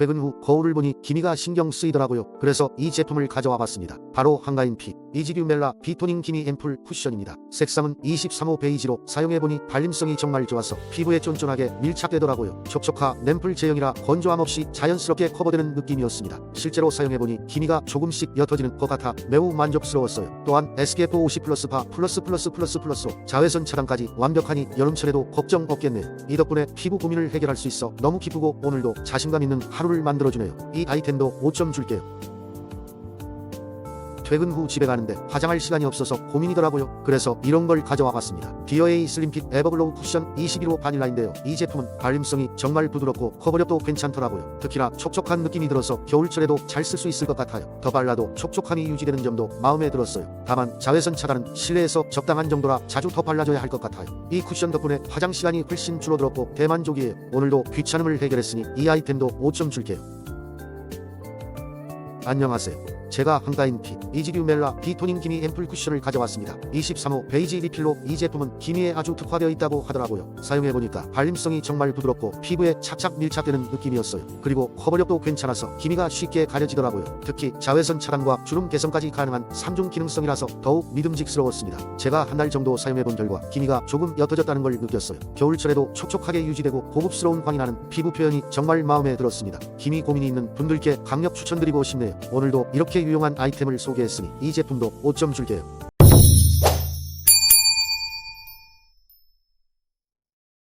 퇴근 후 거울을 보니 기미가 신경 쓰이더라고요. 그래서 이 제품을 가져와 봤습니다. 바로 한가인 피 이지류 멜라 비토닝 기미 앰플 쿠션입니다. 색상은 23호 베이지로 사용해보니 발림성이 정말 좋아서 피부에 쫀쫀하게 밀착되더라고요. 촉촉하 램플 제형이라 건조함 없이 자연스럽게 커버되는 느낌이었습니다. 실제로 사용해보니 기미가 조금씩 옅어지는 것 같아 매우 만족스러웠어요. 또한 SPF 50 플러스 파 플러스 플러스 플러스 플러스 자외선 차단까지 완벽하니 여름철에도 걱정 없겠네요. 이 덕분에 피부 고민을 해결할 수 있어 너무 기쁘고 오늘도 자신감 있는 하루를 만들어주네요. 이 아이템도 5점 줄게요. 퇴근 후 집에 가는데 화장할 시간이 없어서 고민이더라고요. 그래서 이런 걸 가져와 봤습니다. 디어에이 슬림핏 에버글로우 쿠션 21호 바닐라인데요. 이 제품은 발림성이 정말 부드럽고 커버력도 괜찮더라고요. 특히나 촉촉한 느낌이 들어서 겨울철에도 잘 쓸 수 있을 것 같아요. 더 발라도 촉촉함이 유지되는 점도 마음에 들었어요. 다만 자외선 차단은 실내에서 적당한 정도라 자주 더 발라줘야 할 것 같아요. 이 쿠션 덕분에 화장 시간이 훨씬 줄어들었고 대만족이에요. 오늘도 귀찮음을 해결했으니 이 아이템도 5점 줄게요. 안녕하세요. 제가 한가인 피 이지류 멜라 비토닝 기미 앰플 쿠션을 가져왔습니다. 23호 베이지 리필로 이 제품은 기미에 아주 특화되어 있다고 하더라고요. 사용해보니까 발림성이 정말 부드럽고 피부에 착착 밀착되는 느낌이었어요. 그리고 커버력도 괜찮아서 기미가 쉽게 가려지더라고요. 특히 자외선 차단과 주름 개선까지 가능한 3중 기능성이라서 더욱 믿음직스러웠습니다. 제가 한 달 정도 사용해본 결과 기미가 조금 옅어졌다는 걸 느꼈어요. 겨울철에도 촉촉하게 유지되고 고급스러운 광이 나는 피부 표현이 정말 마음에 들었습니다. 기미 고민이 있는 분들께 강력 추천드리고 싶네요. 오늘도 이렇게 유용한 아이템을 소개했으니 이 제품도 5점 줄게요.